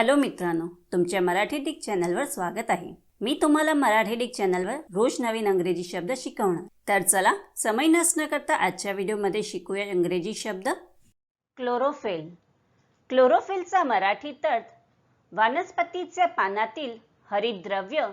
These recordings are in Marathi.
हॅलो मित्रांनो तुमच्या मराठी डिक चॅनलवर स्वागत आहे. मी तुम्हाला मराठी डिक चॅनलवर रोज नवीन अंग्रेजी शब्द शिकवणार. तर चला समय नसणं करता आजच्या व्हिडिओमध्ये शिकूया इंग्रजी शब्द. क्लोरोफिल. क्लोरोफिलचा मराठी अर्थ वनस्पतीच्या पानातील हरितद्रव्य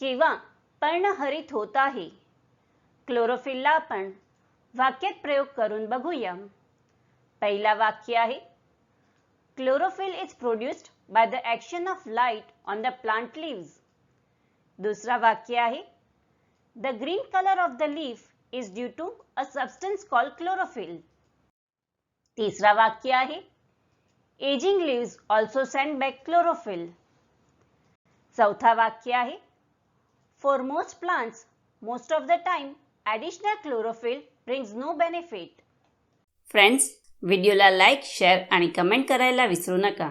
किंवा पर्णहरित होत आहे. क्लोरोफिलला आपण वाक्यात प्रयोग करून बघूया. पहिला वाक्य आहे chlorophyll is produced by the action of light on the plant leaves दुसरा वाक्य आहे the green colour of the leaf is due to a substance call chlorophyll तिसरा वाक्य आहे ageing leaves also send back chlorophyll चौथा वाक्य आहे for most plants most of the time additional chlorophyll brings no benefit friends व्हिडिओला लाईक शेअर आणि कमेंट करायला विसरू नका.